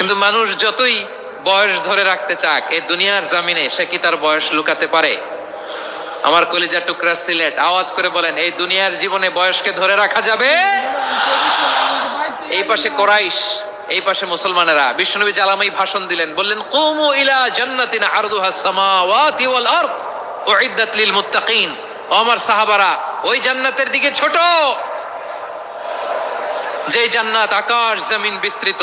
কিন্তু মানুষ যতই বয়স ধরে রাখতে চাক, এই দুনিয়ার জামিনে সে কি তার বয়স লুকাতে পারে? আমার কলিজা টুকরা সিলেট, আওয়াজ করে বলেন, এই দুনিয়ার জীবনে বয়সকে ধরে রাখা যাবে? এই পাশে কোরাইশ, এই পাশে মুসলমানেরা। বিশ্বনবী জালামাই ভাষণ দিলেন, বললেন, কুমু ইলা জান্নাতিন আরদুহা সামাওয়াতি ওয়াল আরদ, উইদ্দাত লিল মুত্তাকিন। আমার সাহাবারা, ওই জান্নাতের দিকে ছোট। যে জান্নাত আকাশ, জমিন বিস্তৃত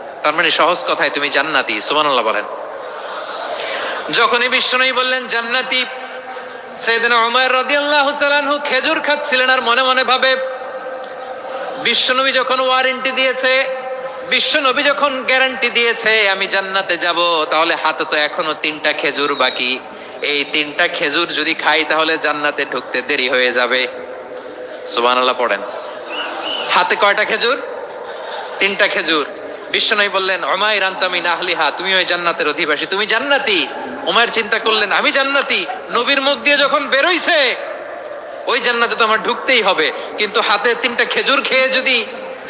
তার মানে সহজ কথায় তুমি জান্নাতি, সুবহানাল্লাহ বলেন। যখনই বিশ্বনবী বললেন, জান্নাতি সেদিন ওমর রাদিয়াল্লাহু আনহু খেজুর খাচ্ছিলেন আর মনে মনে ভাবে, বিশ্বনবী যখন ওয়ারেন্টি দিয়েছে, বিশ্বনবী যখন গ্যারান্টি দিয়েছে, আমি জান্নাতে যাব তাহলে হাতে তো এখনও তিনটা খেজুর বাকি। এই তিনটা খেজুর যদি খাই, তাহলে জান্নাতে ঢুকতে দেরি হয়ে যাবে। সুবহানাল্লাহ পড়েন। হাতে কয়টা খেজুর? তিনটা খেজুর। বিশ্বনবী বললেন অমায় রান্তামিন আহলিহা, তুমি ওই জান্নাতের অধিবাসী, তুমি জান্নাতি? ওমায়ের চিন্তা করলেন, আমি জান্নাতি, নবীর মুখ দিয়ে যখন বেরোইছে, ওই জান্নাতে তো আমার ঢুকতেই হবে। কিন্তু হাতে তিনটা খেজুর খেয়ে যদি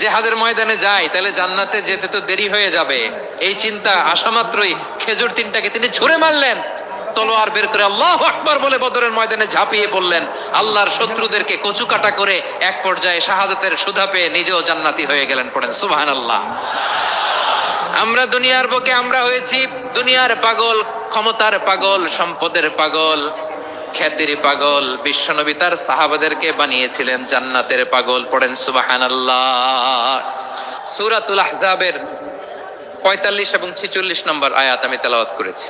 জেহাদের ময়দানে যায়, তাহলে জান্নাতে যেতে তো দেরি হয়ে যাবে। এই চিন্তা আসা মাত্রই খেজুর তিনটাকে তিনি ছুঁড়ে মারলেন। তলোয়ার বের করে আল্লাহ আকবার বলে বদরের ময়দানে ঝাঁপিয়ে পড়লেন। আল্লাহর শত্রুদেরকে কচু কাটা করে এক পর্যায়ে শাহাদাতের সুধা পেয়ে নিজেও জান্নাতি হয়ে গেলেন পড়েন। সুবাহান আল্লাহ আমরা দুনিয়ার বুকে আমরা হয়েছি দুনিয়ার পাগল, ক্ষমতার পাগল, সম্পদের পাগল, খ্যাতির পাগল, বিশ্বনবী তার সাহাবাদেরকে বানিয়েছিলেন জান্নাতের পাগল, পড়েন সুবাহান আল্লাহ সুরাতুল আহজাবের পঁয়তাল্লিশ এবং ছিচল্লিশ নম্বর আয়াত আমি তেলাওয়াত করেছি।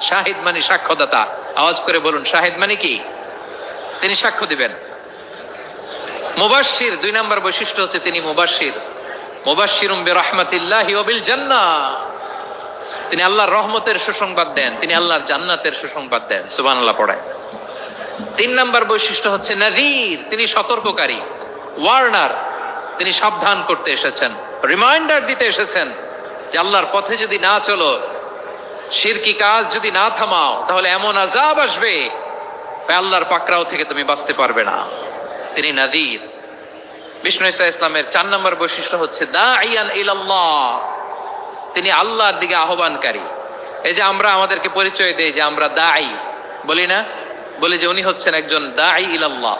শাহিদ মানে সাক্ষ্যদাতা। আওয়াজ করে বলুন, শাহিদ মানে কি? তিনি সাক্ষ্য দিবেন। মুবাশির দুই নম্বর বৈশিষ্ট্য হচ্ছে তিনি মুবাশির মুবাশিরুম বে রহমাতিল্লাহি ওবিল জান্নাহ তিনি আল্লাহর রহমতের সুসংবাদ দেন, তিনি আল্লাহর জান্নাতের সুসংবাদ দেন। সুবহানাল্লাহ পড়ায় তিন নম্বর বৈশিষ্ট্য হচ্ছে নাযীর তিনি সতর্ককারী। ওয়ার্নার, তিনি সাবধান করতে এসেছেন। রিমাইন্ডার দিতে এসেছেন যে আল্লাহর পথে যদি না চলো শিরকি কাজ যদি না থামাও, তাহলে এমন আজাব আসবে আল্লাহর পাকরাও থেকে তুমি বাঁচতে পারবে না। তিনি নাদির বিষ্ণু ইসা ইসলামের চার নম্বর বৈশিষ্ট্য হচ্ছে দা ইয়ান ইলাল্লাহ। তিনি আল্লাহর দিকে আহ্বানকারী। এই যে আমরা আমাদেরকে পরিচয় দেই যে আমরা দায়ী বলি না? বলি যে উনি হচ্ছেন একজন দায়ী ইলাল্লাহ।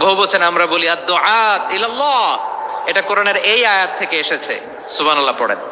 বহু বছর আমরা বলি আদ ইলাল্লাহ। এটা কোরআনের এই আয়াত থেকে এসেছে। সুবহানাল্লাহ পড়েন।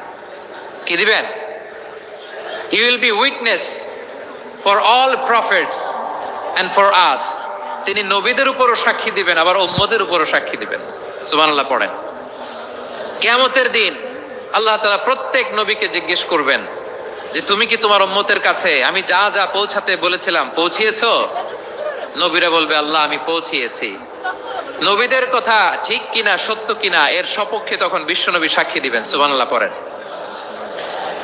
কি দিবেন? He will be witness for all prophets and for us তিনি নবীদের উপরও সাক্ষী দিবেন, আবার উম্মদের উপরও সাক্ষী দিবেন। সুবহানাল্লাহ পড়েন। কেয়ামতের দিন আল্লাহ তালা প্রত্যেক নবীকে জিজ্ঞেস করবেন যে, তুমি কি তোমার উম্মতের কাছে? আমি যা যা পৌঁছাতে বলেছিলাম, পৌঁছিয়েছো? নবীরা বলবে, আল্লাহ, আমি পৌঁছিয়েছি। নবীদের কথা ঠিক কিনা, সত্য কিনা, এর সপক্ষে তখন বিশ্বনবী সাক্ষী দিবেন। সুবহানাল্লাহ পড়েন।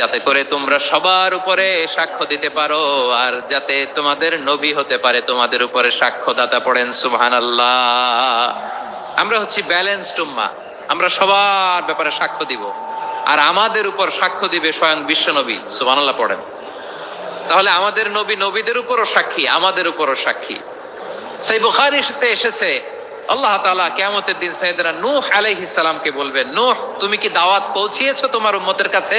যাতে করে তোমরা সবার উপরে সাক্ষ্য দিতে পারো, আর যাতে তোমাদের নবী হতে পারে, তোমাদের উপরে সাক্ষ্যদাতা পড়েন সুবহান আমরা হচ্ছি ব্যালেন্সড উম্মা, আমরা সবার ব্যাপারে সাক্ষ্য দিব, আর আমাদের উপর সাক্ষ্য দিবে স্বয়ং বিশ্বনবী সুবহানাল্লাহ পড়েন। তাহলে আমাদের নবী নবীদের উপরও সাক্ষী, আমাদের উপরও সাক্ষী। সেই বুখারিতে এসেছে, আল্লাহ তাআলা কিয়ামতের দিন সাইয়েদনা নূহ আলাইহিস সালামকে বলবেন, নূহ, তুমি কি দাওয়াত পৌঁছিয়েছো তোমার উম্মতের কাছে?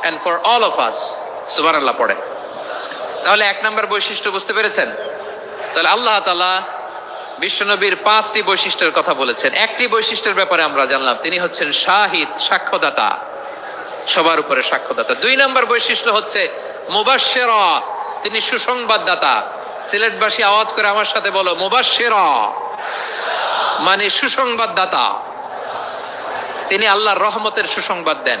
and for all of us সুবান আল্লাহ পড়ে। তাহলে এক নম্বর বৈশিষ্ট্য বুঝতে পেরেছেন? তাহলে আল্লাহ তালা বিশ্বনবীর পাঁচটি বৈশিষ্ট্যের কথা বলেছেন। একটি বৈশিষ্ট্যের ব্যাপারে আমরা জানলাম, তিনি হচ্ছেন শাহিদ, সাক্ষ্যদাতা। সবার উপরে সাক্ষ্যদাতা। দুই নম্বর বৈশিষ্ট্য হচ্ছে মুবাশের তিনি সুসংবাদদাতা। সিলেটবাসী আওয়াজ করে আমার সাথে বলো মুবাশের মানে সুসংবাদদাতা। তিনি আল্লাহর রহমতের সুসংবাদ দেন।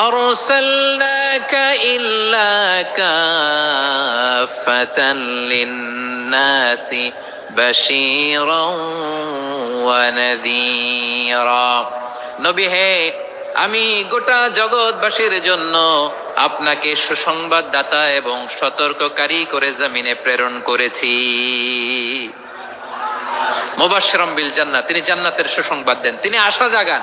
أرسلناك إلا كافة للناس بشيرا ونذيرا নবী হে আমি গোটা জগৎবাসীর জন্য আপনাকে সুসংবাদদাতা এবং সতর্ককারী করে জমিনে প্রেরণ করেছি মোবাশরম বিল জান্নাত তিনি জান্নাতের সুসংবাদ দেন তিনি আশা জাগান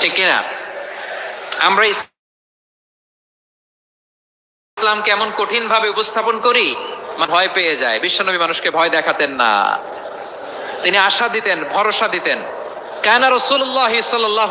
ঠিক কিনা? আমরা ইসলাম কেমন কঠিন ভাবে উপস্থাপন করি ভয় পেয়ে যায়, বিশ্বনবী মানুষকে ভয় দেখাতেন না। তিনি আশা দিতেন, ভরসা দিতেন। কেন রসুল্লাহ সাল্লাহ